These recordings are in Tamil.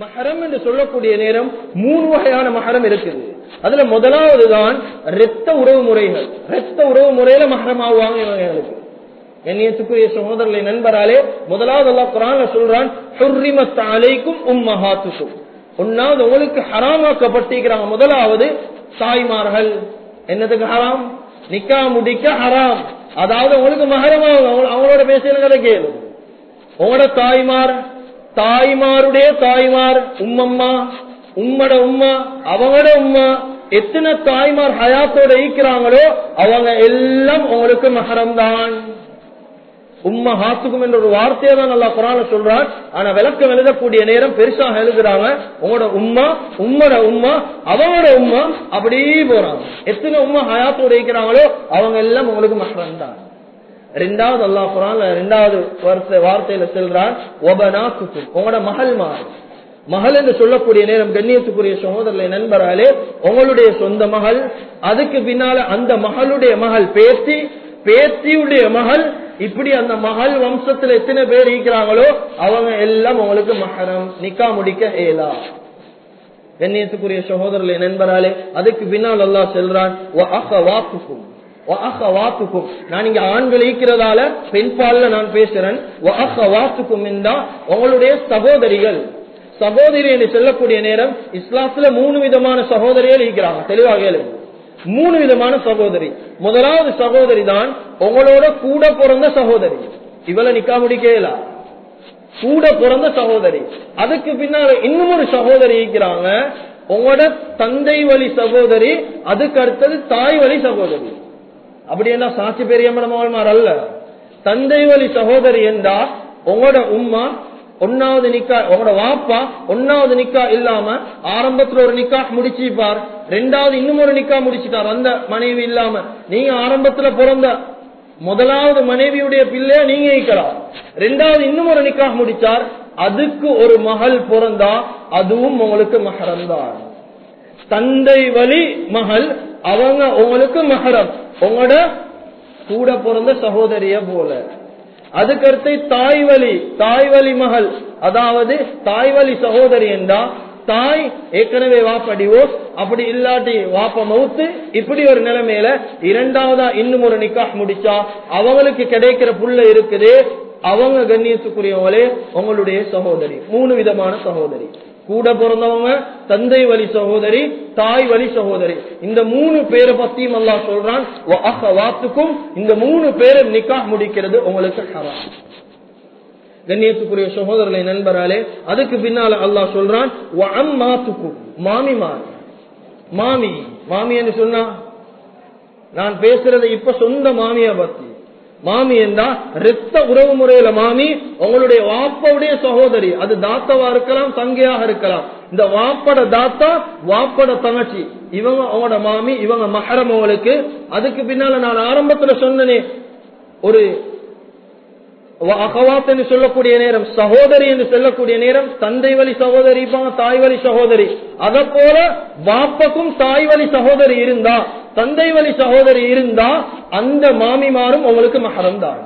மகரம் என்று சொல்லக்கூடிய நேரம் மூணு வகையான மகரம் இருக்குது. அதுல முதலாவது தான் இரத்த உறவு முறைகள். இரத்த உறவு முறையில மகரம் ஆகுவாங்க இவங்களுக்கு கண்ணியத்துக்குரிய சகோதரர்களை நண்பராலே முதலாவது அல்லா குரான் சொல்றான் ஹுர்ரிமத் அலைக்கும் உம்மஹாத்துக்கும். ஒன்னாவது உங்களுக்கு ஹராமாக்கப்பட்டிருக்கிறாங்க. முதலாவது தாய்மார்கள். என்னதுக்கு ஹராம்? நிக்கா முடிக்க ஹராம். அதாவது உங்களுக்கு மகரமாக அவங்களோட பேசுகிற கதை கேளு. உங்களோட தாய்மார் தாய்மாருடைய தாய்மார் உம்மம்மா உம்மட உம்மா அவங்களோட உம்மா எத்தனை தாய்மார் ஹயாத்தோட ஈக்கிறாங்களோ அவங்க எல்லாம் உங்களுக்கு மகரம் தான் உம்மா ஹாத்துக்கும் என்ற ஒரு வார்த்தையை தான் நல்லா குரான சொல்றான். ஆனா விளக்கம் எழுதக்கூடிய நேரம் பெருசாக எழுதுறாங்க. உங்களோட உம்மா உம்மட உம்மா அவங்களோட உம்மா அப்படியே போறாங்க. எத்தனை உம்மா ஹயாத்தோட ஈக்கிறாங்களோ அவங்க எல்லாம் உங்களுக்கு மகரம் தான் ரெண்டாவது அல்லாஹ் ரெண்டாவது வார்த்தையில செல்றான் உங்களோட மகள் மாறு மகள் என்று சொல்லக்கூடிய நேரம் கண்ணியத்துக்குரிய சகோதரர்களை நண்பராலே உங்களுடைய சொந்த மகள் அதுக்கு பின்னால அந்த மகளுடைய மகள் பேத்தி பேத்தியுடைய மகள் இப்படி அந்த மகள் வம்சத்துல எத்தனை பேர் இருக்கிறாங்களோ அவங்க எல்லாம் உங்களுக்கு மகரம் நிக்கா முடிக்க ஏலா. கண்ணியத்துக்குரிய சகோதரர்களை நண்பராலே அதுக்கு பின்னால் அல்லா செல்றான் நான் இங்க ஆண்கள் ஈக்கிறதால பெண் பால்ல நான் பேசுறேன். உங்களுடைய சகோதரிகள். சகோதரி என்று சொல்லக்கூடிய நேரம் இஸ்லாத்துல மூணு விதமான சகோதரிகள் ஈக்கிறாங்க தெளிவாக மூணு விதமான சகோதரி. முதலாவது சகோதரி தான் உங்களோட கூட பிறந்த சகோதரி. இவளை நிக்கா முடிக்கல கூட பிறந்த சகோதரி. அதுக்கு பின்னால இன்னும் ஒரு சகோதரி இருக்கிறாங்க. உங்களோட தந்தை வழி சகோதரி அதுக்கு அடுத்தது தாய் வழி சகோதரி. அப்படி என்ன சாட்சி பெரியம்மன அல்ல. தந்தை வழி சகோதரி என்றா உங்களோட உம்மா ஒன்னாவது நிக்கா உங்களோட வாப்பா ஒன்னாவது நிக்கா இல்லாம ஆரம்பத்துல ஒரு நிக்கா முடிச்சுப்பார். ரெண்டாவது இன்னும் ஒரு நிக்கா முடிச்சிட்டார். அந்த மனைவி இல்லாம. நீங்க ஆரம்பத்துல பிறந்த முதலாவது மனைவியுடைய பிள்ளைய நீங்க ஈக்கலாம் ரெண்டாவது இன்னும் ஒரு நிக்கா முடிச்சார். அதுக்கு ஒரு மகள் பிறந்தா அதுவும் உங்களுக்கு மகரம் தந்தை வழி மகள் அவங்க உங்களுக்கு மகரம் உங்களோட கூட பிறந்த சகோதரிய போல. அதுக்கடுத்து தாய் வழி தாய் வழி மகள். அதாவது தாய் வழி சகோதரி என்றா தாய் ஏற்கனவே வாப்ப டிவோர்ஸ் அப்படி இல்லாட்டி வாப்ப மவுத்து இப்படி ஒரு நிலைமையில இரண்டாவதா இன்னும் ஒரு நிக்காஹ் முடிச்சா அவங்களுக்கு கிடைக்கிற புள்ள இருக்குது அவங்க கண்ணியத்துக்குரியவங்களே உங்களுடைய சகோதரி. மூணு விதமான சகோதரி. கூட பிறந்தவங்க தந்தை வழி சகோதரி தாய் வழி சகோதரி. இந்த மூணு பேரை பத்தியும் அல்லா சொல்றான் வாத்துக்கும் இந்த மூணு பேரை நிக்கா முடிக்கிறது உங்களுக்கு ஹராம். கண்ணியத்துக்குரிய சகோதரர்களை நண்பராலே அதுக்கு பின்னால அல்லாஹ் சொல்றான் மாமிமார். மாமி மாமி மாமி என்று சொன்னா நான் பேசுறது இப்ப சொந்த மாமியா பத்தி. மாமி என்றா ரத்த உறவு முறையில மாமி உங்களுடைய வாப்பவுடைய சகோதரி. அது தாத்தவா இருக்கலாம் தங்கையாக இருக்கலாம். இந்த வாப்பட தாத்தா வாப்பட தங்கச்சி. இவங்க அவங்களோட மாமி இவங்க மகரம் அவங்களுக்கு அதுக்கு பின்னால நான் ஆரம்பத்துல சொன்னனே ஒரு அகவாத் என்று சொல்லக்கூடிய நேரம் சகோதரி என்று சொல்லக்கூடிய நேரம் தந்தை வழி சகோதரி தாய் வழி சகோதரி. அத போல வாப்பக்கும் தாய் வழி சகோதரி இருந்தா தந்தை வழி சகோதரி இருந்தா அந்த மாமிமாரும் உங்களுக்கு மகரம் தான்.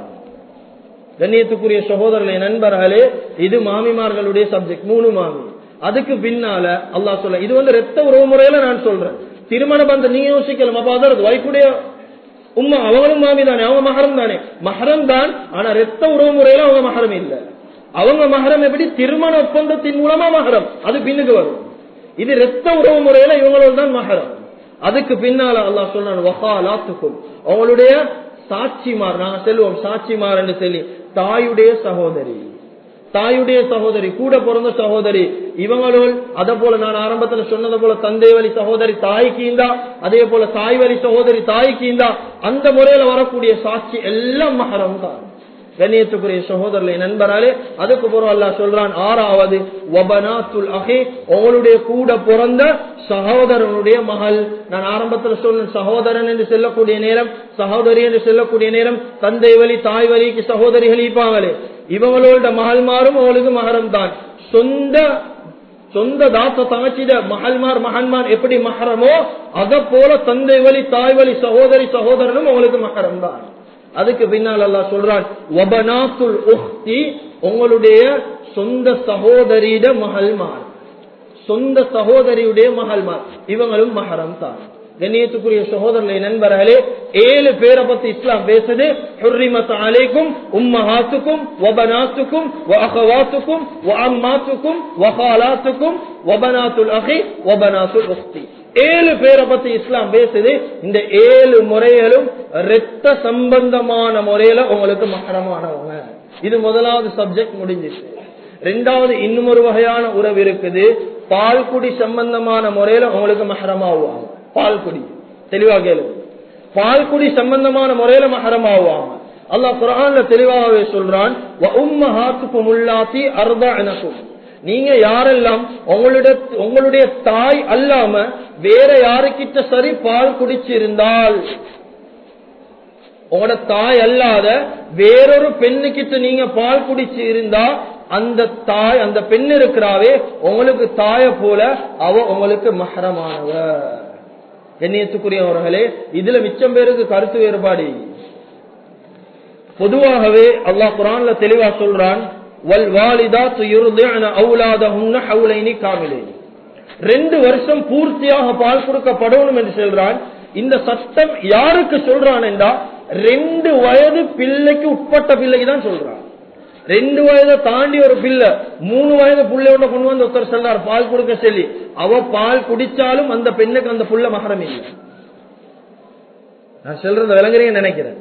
கண்ணியத்துக்குரிய சகோதரர்களே நண்பர்களே இது மாமிமார்களுடைய சப்ஜெக்ட் மூணு மாமி. அதுக்கு பின்னால அல்லா சொல்ல இது வந்து ரத்த உறவு முறையில நான் சொல்றேன். திருமண பந்தம் நீங்க யோசிக்கலாம் அப்ப அதாவது வைஃபுடைய உம்மா அவங்களும் மாமி தானே அவங்க மகரம் தானே. மகரம் தான் ஆனா ரத்த உறவு முறையில அவங்க மகரம் இல்ல. அவங்க மகரம் எப்படி? திருமண ஒப்பந்தத்தின் மூலமா மகரம் அது பின்னுக்கு வரும். இது ரத்த உறவு முறையில இவங்களோட தான் மகரம் அதுக்கு பின்னால அல்லா சொன்னான் அவங்களுடைய சாட்சிமார் நாங்க செல்வோம் சாட்சிமார் என்று சொல்லி தாயுடைய சகோதரி. தாயுடைய சகோதரி கூட பிறந்த சகோதரி இவங்களுள் அதே போல நான் ஆரம்பத்துல சொன்னது போல தந்தை வழி சகோதரி தாய்க்கு இந்தா அதே போல தாய் வழி சகோதரி தாய்க்கு இந்தா அந்த முறையில வரக்கூடிய சாட்சி எல்லாம் மகரம் தான் கண்ணியத்துக்குரிய சகோதரர்களை நண்பராலே அதுக்கு பிறகு அல்லா சொல்றான் ஆறாவது வபனாத்துல் அகே உங்களுடைய கூட பிறந்த சகோதரனுடைய மகள். நான் ஆரம்பத்தில் சொன்ன சகோதரன் என்று சொல்லக்கூடிய நேரம் சகோதரி என்று சொல்லக்கூடிய நேரம் தந்தை வழி தாய் வழிக்கு சகோதரிகள் இப்பாங்களே இவங்களோட மகள்மாரும் அவளுக்கு மகரம் தான் சொந்த சொந்த தாத்த தங்கச்சிட மகள்மார் மகன்மார் எப்படி மகரமோ அத போல தந்தை வழி தாய் வழி சகோதரி சகோதரனும் அவங்களுக்கு மகரம் தான் அதுக்கு பின்னால் அல்லா சொல்றான் உங்களுடைய சொந்த சகோதரியிட மகள்மார். சொந்த சகோதரியுடைய மகள்மார். இவங்களும் மகரம் தான். கண்ணியத்துக்குரிய சகோதரர்களை நண்பர்களே ஏழு பேரை பத்தி இஸ்லாம் பேசுது. அலைக்கும் உம்மஹாத்துக்கும் வபனாத்துக்கும் வஹவாத்துக்கும் வஅம்மாத்துக்கும் வஹாலாத்துக்கும் வபனாத்துல் அஹி வபனாத்துல் உக்தி ஏழு பேரை பத்தி இஸ்லாம் பேசுது. இந்த ஏழு முறைகளும் ரத்த சம்பந்தமான முறையில உங்களுக்கு மகரமானவங்க. இது முதலாவது சப்ஜெக்ட் முடிஞ்சிச்சு. ரெண்டாவது இன்னும் ஒரு வகையான உறவு இருக்குது. பால்குடி சம்பந்தமான முறையில உங்களுக்கு மகரமாவாங்க. பால்குடி. தெளிவா கேளு. பால்குடி சம்பந்தமான முறையில மகரமாவாங்க. அல்லாஹ் குரான்ல தெளிவாகவே சொல்றான் உம்மஹாத்துக்கும் உள்ளாத்தி அர்தா எனக்கும். நீங்க யாரெல்லாம் உங்களுடைய உங்களுடைய தாய் அல்லாம வேற யாருக்கிட்ட சரி பால் குடிச்சிருந்தால் உங்களோட தாய் அல்லாத வேறொரு பெண்ணுக்கிட்ட நீங்க பால் குடிச்சு இருந்தா அந்த தாய் அந்த பெண் இருக்கிறாவே உங்களுக்கு தாய போல அவ உங்களுக்கு மகரமானவ எண்ணியத்துக்குரியவர்களே இதுல மிச்சம் பேருக்கு கருத்து வேறுபாடு. பொதுவாகவே அல்லாஹ் குரான்ல தெளிவா சொல்றான் வல் ரெண்டு வருஷம் பூர்த்தியாக பால் கொடுக்கப்படணும் என்று சொல்றான். இந்த சட்டம் யாருக்கு சொல்றான் என்றா ரெண்டு வயது பிள்ளைக்கு உட்பட்ட பிள்ளைக்கு தான் சொல்றான். ரெண்டு வயதை தாண்டி ஒரு பிள்ளை மூணு வயது பிள்ளையோட கொண்டு வந்து ஒருத்தர் சொல்றார் பால் கொடுக்க சொல்லி. அவ பால் குடிச்சாலும் அந்த பெண்ணுக்கு அந்த புள்ள மகரம் இல்லை. நான் சொல்றத விளங்குறீங்க நினைக்கிறேன்.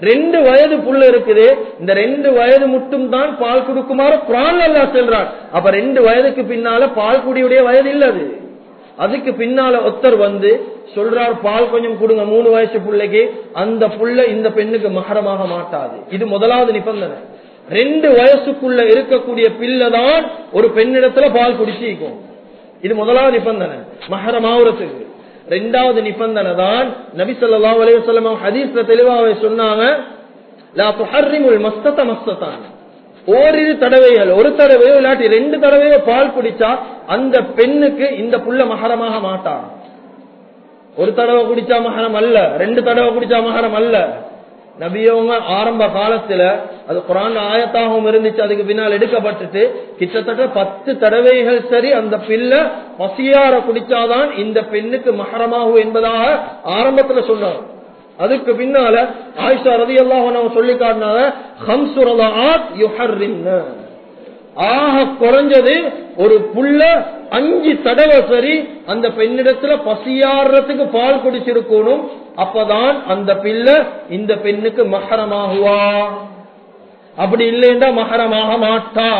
ரெண்டு வயது புள்ள இருக்குது. இந்த ரெண்டு வயது மட்டும் தான் பால் கொடுக்குமாறு குரான் அல்லா செல்றான். அப்ப ரெண்டு வயதுக்கு பின்னால பால் குடியுடைய வயது இல்ல அது. அதுக்கு பின்னால ஒருத்தர் வந்து சொல்றார் பால் கொஞ்சம் கொடுங்க மூணு வயசு பிள்ளைக்கு. அந்த புள்ள இந்த பெண்ணுக்கு மகரமாக மாட்டாது. இது முதலாவது நிபந்தனை. ரெண்டு வயசுக்குள்ள இருக்கக்கூடிய பிள்ளை தான் ஒரு பெண்ணிடத்துல பால் குடிச்சிக்கும். இது முதலாவது நிபந்தனை. மகரமாவுறதுக்கு ரெண்டாவது நிபந்தனை தான் நபி சொல்லா அலையம் ஹதீஸ்ல தெளிவாக சொன்னாங்க லா ஓரிரு தடவைகள் ஒரு தடவையோ இல்லாட்டி ரெண்டு தடவையோ பால் குடிச்சா அந்த பெண்ணுக்கு இந்த புள்ள மகரமாக மாட்டான். ஒரு தடவை குடிச்சா மகரம் அல்ல ரெண்டு தடவை குடிச்சா மகரம் அல்ல. நபியவங்க ஆரம்ப காலத்துல அது குரான் ஆயத்தாகவும் இருந்துச்சு அதுக்கு பின்னால் எடுக்கப்பட்டுட்டு கிட்டத்தட்ட பத்து தடவைகள் சரி அந்த பிள்ளை பசியார குடிச்சாதான் இந்த பெண்ணுக்கு மகரமாகும் என்பதாக ஆரம்பத்துல சொன்னார் அதுக்கு பின்னால ஆயிஷா ரதி எல்லாம் சொல்லி காட்டினாங்க ஆக குறைஞ்சது ஒரு புள்ள அஞ்சு தடவை சரி அந்த பெண்ணிடத்துல பசியாடுறதுக்கு பால் குடிச்சிருக்கணும். அப்பதான் அந்த பிள்ளை இந்த பெண்ணுக்கு மகரமாகுவா அப்படி இல்லைன்னா மகரமாக மாட்டா.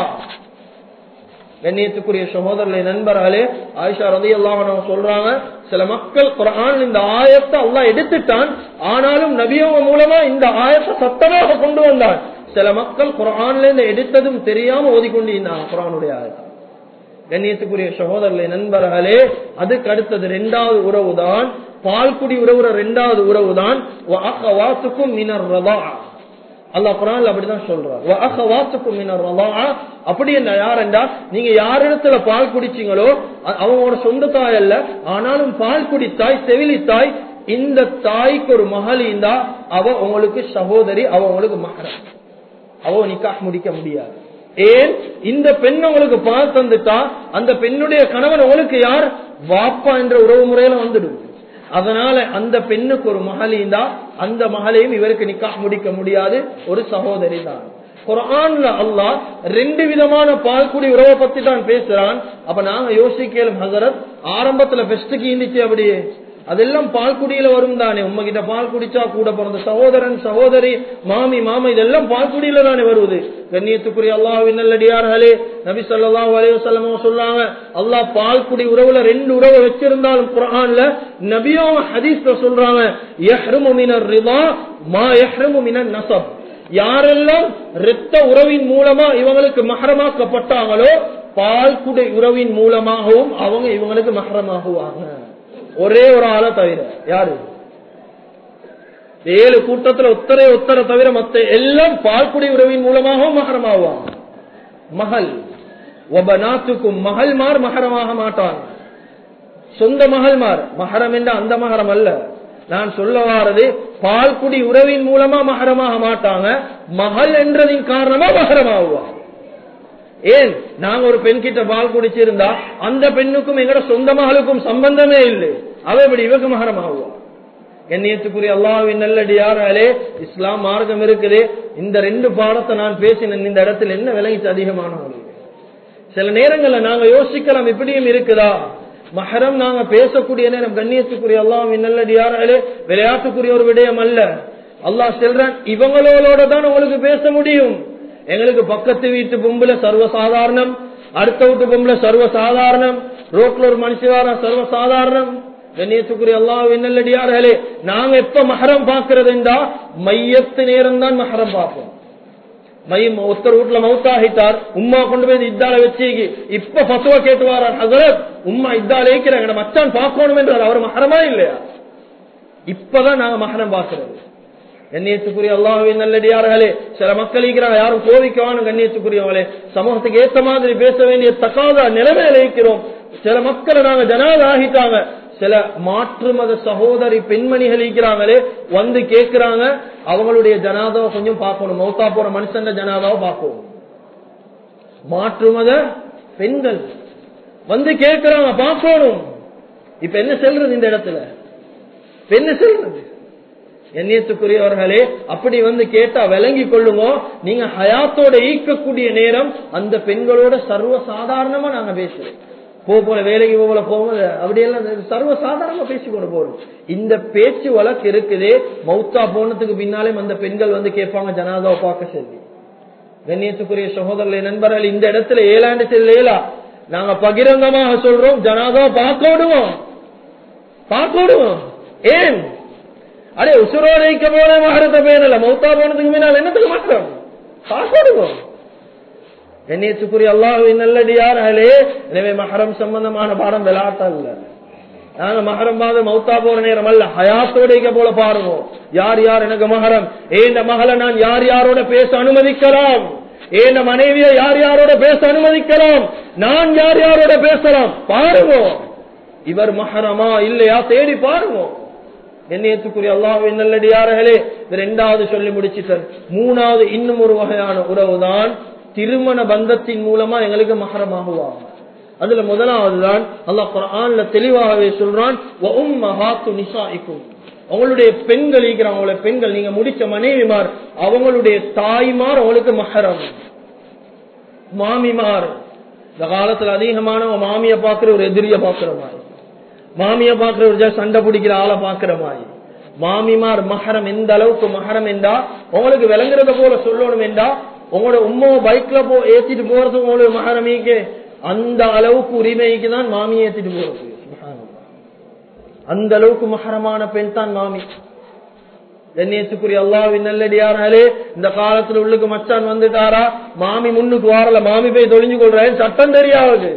கண்ணியத்துக்குரிய சகோதரர்களை நண்பர்களே ஆயிஷா ரதி அல்லாம சொல்றாங்க சில மக்கள் குரான் இந்த ஆயத்தை எல்லாம் எடுத்துட்டான் ஆனாலும் நபியவங்க மூலமா இந்த ஆயத்தை சத்தமாக கொண்டு வந்தான். சில மக்கள் குரான்ல இருந்து எடுத்ததும் தெரியாம ஓதிக்கொண்டிருந்தாங்க குரானுடைய கண்ணியத்துக்குரிய சகோதரர்களை நண்பர்களே அதுக்கு அடுத்தது இரண்டாவது உறவு தான் பால்குடி உறவுற இரண்டாவது உறவு தான் வாத்துக்கும் மினர் ரதா அல்லாஹ் குரான்ல அப்படிதான் சொல்றார். அப்படி என்ன யாருண்டா? நீங்க யாரிடத்துல பால் குடிச்சீங்களோ அவங்களோட சொந்த தாய் அல்ல ஆனாலும் பால் குடித்தாய் செவிலி தாய் இந்த தாய்க்கு ஒரு மகள் இருந்தா அவ உங்களுக்கு சகோதரி அவ உங்களுக்கு மகரம். அவோ நிக்காஹ் முடிக்க முடியாது. ஏன்? இந்த பெண் உங்களுக்கு பால் தந்துட்டா அந்த பெண்ணுடைய கணவன் உங்களுக்கு யார்? வாப்பா என்ற உறவு முறையில வந்துடும். அதனால அந்த பெண்ணுக்கு ஒரு மகளிந்தா அந்த மகளையும் இவருக்கு நிக்காக முடிக்க முடியாது. ஒரு சகோதரி தான். குரான்ல அல்லாஹ் ரெண்டு விதமான பால்குடி உறவை பத்தி தான் பேசுறான். அப்ப நாங்க யோசிக்கலும் ஹசரத் ஆரம்பத்துல பெஸ்டுக்கு இருந்துச்சு அப்படியே. அதெல்லாம் பால்குடியில வரும் தானே. உங்ககிட்ட பால் குடிச்சா கூட பிறந்த சகோதரன் சகோதரி மாமி மாமா இதெல்லாம் பால்குடியில தானே வருவது. கண்ணியத்துக்குரிய அல்லாஹின் நல்லடியார்களே நபி சொல்லாஹு அலைய சொல்லாங்க அல்லாஹ் பால்குடி உறவுல ரெண்டு உறவை வச்சிருந்தாலும் குரான்ல நபியோ ஹதீஸ்ல சொல்றாங்க யஹ்ருமு மினர் ரிதா மா யஹ்ருமு நசப் யாரெல்லாம் இரத்த உறவின் மூலமா இவங்களுக்கு மகரமாக்கப்பட்டாங்களோ பால்குடை உறவின் மூலமாகவும் அவங்க இவங்களுக்கு மகரமாகுவாங்க ஒரே ஒரு ஆளை தவிர யாரு? ஏழு கூட்டத்துல ஒத்தரை ஒத்தரை தவிர மத்த எல்லாம் பால்குடி உறவின் மூலமாகவும் மகரமாவான் மகள் ஒபநாத்துக்கும் மகள்மார் மகரமாக மாட்டாங்க சொந்த மகள்மார் மகரம் என்ற அந்த மகரம் அல்ல. நான் சொல்ல வாரது பால்குடி உறவின் மூலமா மகரமாக மாட்டாங்க மகள் என்றதின் காரணமா மகரமாகுவாங்க ஏன்? நாங்க ஒரு பெண் கிட்ட பால் குடிச்சிருந்தா அந்த பெண்ணுக்கும் எங்கட சொந்த மகளுக்கும் சம்பந்தமே இல்லை. அவ இப்படி இவக்கு மகரம் எண்ணியத்துக்குரிய அல்லாவின் நல்லடியாராலே இஸ்லாம் மார்க்கம் இருக்குது. இந்த ரெண்டு பாடத்தை நான் பேசினேன் இந்த இடத்துல என்ன விளங்கிச்சு அதிகமான சில நேரங்கள்ல நாங்க யோசிக்கலாம் இப்படியும் இருக்குதா? மஹரம் நாங்க பேசக்கூடிய நேரம் கண்ணியத்துக்குரிய அல்லாவின் நல்லடியாராலே விளையாட்டுக்குரிய ஒரு விடயம் அல்ல. அல்லாஹ் செல்றான் இவங்களோட தான் உங்களுக்கு பேச முடியும். எங்களுக்கு பக்கத்து வீட்டு பொம்புல சர்வசாதாரணம் அடுத்த வீட்டு பொம்புல சர்வசாதாரணம் ரோட்ல ஒரு மனுஷவார சர்வசாதாரணம். கண்ணியத்துக்குரிய அல்லாஹ் நல்லடியார்களே நாங்க எப்ப மகரம் பாக்குறதுண்டா மையத்து நேரம் தான் மஹரம் பார்ப்போம். மையம் ஒருத்தர் வீட்டுல மவுத்தாகிட்டார் உம்மா கொண்டு போய் இத்தால வச்சு இப்ப பசுவா கேட்டு வாரார் ஹசரத் உம்மா இத்தால இருக்கிறாங்க மச்சான் பார்க்கணும் என்றார் அவர் மஹரமா இல்லையா? இப்பதான் நாங்க மகரம் பார்க்கிறது. கண்ணியத்துக்குரிய அல்லாஹின் நல்லடியார்களே சில மக்கள் இருக்கிறாங்க யாரும் கோவிக்கவானு கண்ணியத்துக்குரியவங்களே சமூகத்துக்கு ஏத்த மாதிரி பேச வேண்டிய தக்காத நிலைமையில இருக்கிறோம். சில மக்களை நாங்க ஜனாத ஆகிட்டாங்க. சில மாற்று மத சகோதரி பெண்மணிகள் இருக்கிறாங்களே வந்து கேட்கிறாங்க அவங்களுடைய ஜனாதாவை கொஞ்சம் பார்க்கணும். மௌத்தா போற மனுஷன் ஜனாதாவை பார்க்கணும் மாற்று மத பெண்கள் வந்து கேட்கிறாங்க பார்க்கணும். இப்ப என்ன செல்றது இந்த இடத்துல? இப்ப என்ன செல்றது? எண்ணியத்துக்குரியவர்களே அப்படி வந்து கேட்டா விளங்கி கொள்ளுங்க. நீங்க ஹயாத்தோட ஈக்கக்கூடிய நேரம் அந்த பெண்களோட சர்வ சாதாரணமா நாங்க பேசுறேன் போ போல வேலைக்கு போல போகும்போது அப்படியெல்லாம் சர்வ சாதாரணமா பேசிக்கொண்டு போறோம். இந்த பேச்சு வழக்கு இருக்குது. மௌத்தா போனதுக்கு பின்னாலே அந்த பெண்கள் வந்து கேட்பாங்க ஜனாதாவை பார்க்க சொல்லி. கண்ணியத்துக்குரிய சகோதரர்களை நண்பர்கள் இந்த இடத்துல ஏழாண்டு செல்லேலா நாங்க பகிரங்கமாக சொல்றோம் ஜனாதாவை பார்க்க விடுவோம். பார்க்க விடுவோம். ஏன்? அடே உசுரோட வைக்க போன மகரத்தை பேனல மௌத்தா போனதுக்கு முன்னால் என்னத்துக்கு மாற்றம் பார்க்கணும் கண்ணியத்துக்குரிய அல்லாஹுவின் நல்லடியார்களே எனவே மகரம் சம்பந்தமான பாடம் விளையாட்ட நாங்க மகரம் பாத மௌத்தா போற நேரம் அல்ல ஹயாத்தோடைக்க போல பாருவோம் யார் யார் எனக்கு மகரம்? ஏந்த மகளை நான் யார் யாரோட பேச அனுமதிக்கலாம்? ஏந்த மனைவியை யார் யாரோட பேச அனுமதிக்கலாம்? நான் யார் யாரோட பேசலாம்? பாருவோம் இவர் மகரமா இல்லையா? தேடி பாருவோம் எண்ணியத்துக்குரிய அல்லாஹின் நல்லடியார்களே இரண்டாவது சொல்லி முடிச்சுட்டார் மூணாவது இன்னும் ஒரு வகையான உறவுதான் திருமண பந்தத்தின் மூலமா எங்களுக்கு மகரமாகுவாங்க அதுல முதலாவது தான் அல்லாஹ் குரான்ல தெளிவாகவே சொல்றான் அவங்களுடைய பெண்கள் இருக்கிறாங்க பெண்கள் நீங்க முடிச்ச மனைவிமார் அவங்களுடைய தாய்மார் அவங்களுக்கு மகரம் மாமிமார். இந்த காலத்துல அதிகமான மாமிய பாக்குற ஒரு எதிரிய பாக்குற மாதிரி. மாமிய பாக்குற ஒரு சண்டை பிடிக்கிற ஆளை பாக்குற மாதிரி. மாமிமார் மகரம் எந்த அளவுக்கு மகரம் என்றா உங்களுக்கு விளங்குறத போல சொல்லணும் என்றா உங்களோட உம்மா பைக்ல போ ஏத்திட்டு போறது உங்களுக்கு மகரமீக்கு அந்த அளவுக்கு உரிமைக்கு தான் மாமி ஏத்திட்டு போறது. அந்த அளவுக்கு மகரமான பெண் தான் மாமி. கண்ணியத்துக்குரிய அல்லாவின் நல்லடியாராலே இந்த காலத்துல உள்ளுக்கு மச்சான் வந்துட்டாரா? மாமி முன்னுக்கு வாரல. மாமி போய் தொழிஞ்சு கொள்றேன். சட்டம் தெரியாது.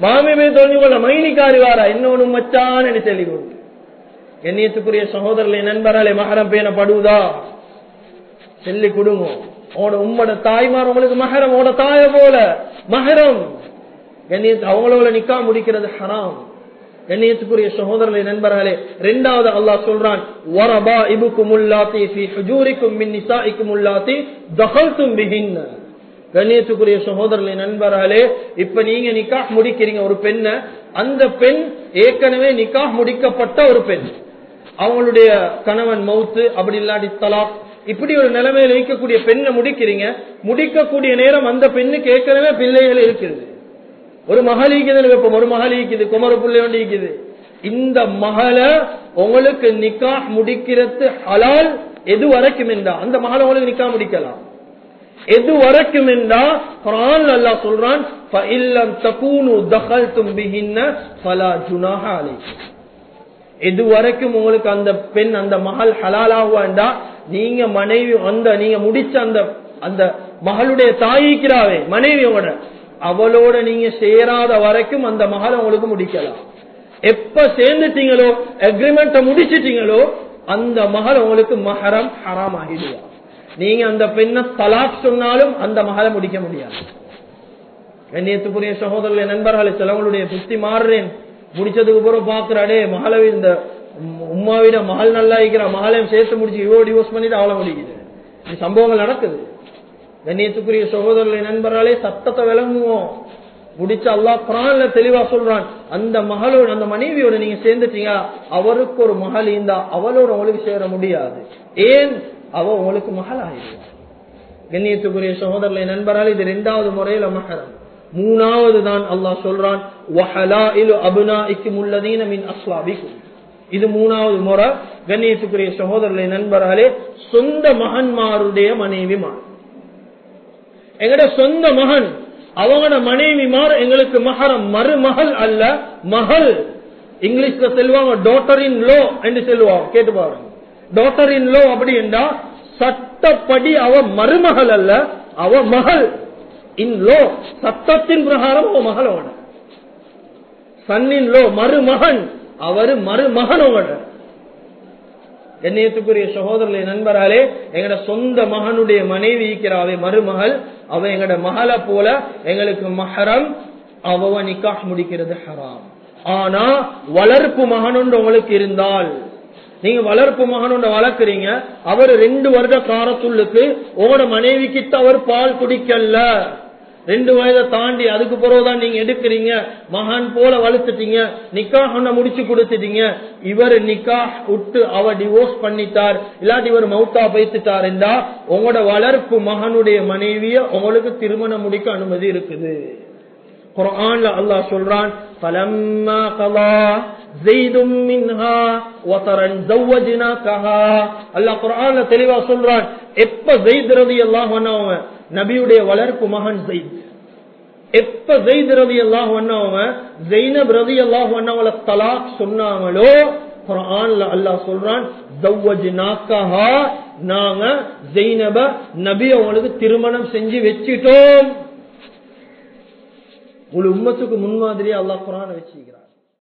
மாமி போய் தொழிஞ்சு கொள்ள மைனிக்காரி வாரா இன்னொன்னு மச்சான் என்று சொல்லி கொண்டு கண்ணியத்துக்குரிய சகோதரர்களை நண்பராலே மகரம் பேணப்படுவதா சொல்லி கொடுங்க. அவனோட உம்மோட தாய்மார் உங்களுக்கு மகரம் உங்களோட தாய போல. மகரம்! கண்ணியத்து அவங்களோட நிக்கா முடிக்கிறது ஹராம். கண்ணியத்துக்குரிய சகோதரர்களை நண்பர்களே ரெண்டாவது அல்லாஹ் சொல்றான் வரபா இபுக்கும் உள்ளாத்தி ஃபி ஹுஜூரிக்கும் மின் நிசாஇக்கும் உள்ளாத்தி தகல்தும் பிகின்ன கண்ணியத்துக்குரிய சகோதரர்களை நண்பர்களே இப்ப நீங்க நிக்காஹ் முடிக்கிறீங்க ஒரு பெண்ண. அந்த பெண் ஏற்கனவே நிக்காஹ் முடிக்கப்பட்ட ஒரு பெண். அவங்களுடைய கணவன் மவுத்து அப்படி இல்லாட்டி தலாக். இப்படி ஒரு நிலைமையில இருக்கக்கூடிய பெண்ணை முடிக்கிறீங்க. முடிக்கக்கூடிய நேரம் அந்த பெண்ணுக்கு ஏற்கனவே பிள்ளைகள் இருக்குது. ஒரு மகள் ஈக்குதுன்னு வைப்போம். ஒரு மகள் ஈக்குது. குமர பிள்ளை ஒன்று ஈக்குது. இந்த மகளை உங்களுக்கு நிக்கா முடிக்கிறது ஹலால் எது வரைக்கும் என்றா அந்த மகளை உங்களுக்கு நிக்கா முடிக்கலாம். எது வரைக்கும் என்றா குரான் அல்லா சொல்றான் எது வரைக்கும் உங்களுக்கு அந்த பெண் அந்த மகள் ஹலாலாகுவாண்டா நீங்க மனைவி அந்த நீங்க முடிச்ச அந்த அந்த மகளுடைய தாயிக்கிறாவே மனைவியோட அவளோட நீங்க சேராத வரைக்கும் அந்த மகள் உங்களுக்கு முடிக்கலாம் எப்ப சேர்ந்துட்டீங்களோ அக்ரிமெண்ட முடிச்சிட்டீங்களோ அந்த மகள் உங்களுக்கு மகரம் ஹராம் ஆகிடுவா. நீங்க அந்த பெண்ணை தலாக் சொன்னாலும் அந்த மகளை முடிக்க முடியாது. கண்ணியத்துக்குரிய சகோதரர்களே நண்பர்களை சிலவங்களுடைய புத்தி மாறுறேன். முடிச்சதுக்கு பிறகு பாக்குறாடே மகளை இந்த உமாவிட மகள் நல்லா இருக்கிற மகளையும் சேர்த்து முடிச்சு இவ்வளோ டிவோர்ஸ் பண்ணிட்டு அவளை முடிக்குது. இது சம்பவங்கள் நடக்குது. கண்ணியத்துக்குரிய சகோதரர்களை நண்பர்களே சத்தத்தை விளங்குவோம். முடிச்சு அல்லா குரான்ல தெளிவா சொல்றான் அந்த மகளோட அந்த மனைவியோட நீங்க சேர்ந்துட்டீங்க அவருக்கு ஒரு மகள் இருந்தா அவளோட அவளுக்கு சேர முடியாது. ஏன்? அவ உங்களுக்கு மகள் ஆயிடுவான் கண்ணியத்துக்குரிய சகோதரர்களை நண்பரால் இது ரெண்டாவது முறையில மகரம் மூணாவது தான் அல்லாஹ் சொல்றான் இது மூணாவது முறை. கண்ணியத்துக்குரிய சகோதரர்களை நண்பர்களே சொந்த மகன்மாருடைய மனைவிமார். எங்கட சொந்த மகன் அவங்களோட மனைவிமார் எங்களுக்கு மகரம் மருமகள் அல்ல மகள். இங்கிலீஷ்ல செல்வாங்க டாட்டர் இன் லோ என்று செல்வாங்க கேட்டு பாருங்க. டாட்டர் இன் லோ அப்படி சட்டப்படி அவ மருமகள் அல்ல அவ மகள். இன் லோ சட்டத்தின் பிரகாரம் அவ மகளோட சன்னின் லோ மருமகன் அவரு மருமகனோட கண்ணியத்துக்குரிய சகோதரர்களை நண்பராலே எங்கட சொந்த மகனுடைய மனைவி இருக்கிறாவே மருமகள் அவ எங்கட மகளை போல எங்களுக்கு மஹரம் அவ நிக்காஹ் முடிக்கிறது ஹராம். ஆனா வளர்ப்பு மகனுண்டு உங்களுக்கு இருந்தால் நீங்க வளர்ப்பு மகனோட வளர்க்குறீங்க அவர் ரெண்டு வருட காரத்துள்ளுக்கு உங்களோட மனைவி கிட்ட அவர் பால் குடிக்கல. ரெண்டு வயதை தாண்டி அதுக்கு பிறகுதான் நீங்க எடுக்கிறீங்க. மகான் போல வளர்த்துட்டீங்க. நிக்காஹ் முடிச்சு கொடுத்துட்டீங்க. இவர் நிக்காஹ் விட்டு அவ டிவோர்ஸ் பண்ணிட்டார். இல்லாட்டி இவர் மவுத்தா பைத்துட்டார் என்றா உங்களோட வளர்ப்பு மகனுடைய மனைவிய உங்களுக்கு திருமணம் முடிக்க அனுமதி இருக்குது. குரான்ல அல்லாஹ் சொல்றான் فلما قضى زيد منها وطرا زوجناكها அல்லாஹ் குர்ஆன்ல தெளிவா சொல்றான் எப்ப زيد ரலியல்லாஹு அன்ஹு நபியுடைய வளர்ப்பு மகன் زيد எப்ப زيد ரலியல்லாஹு அன்ஹு زينب ரலியல்லாஹு அன்ஹுவல தலாக் சொன்னாங்களோ குர்ஆன்ல அல்லாஹ் சொல்றான் زوجناكها நாங்க زينب நபி அவங்களுக்கு திருமணம் செஞ்சு வச்சிட்டோம் ஒரு உம்மத்துக்கு முன்மாதிரியா அல்லாஹ் குரான வச்சிருக்கிறார்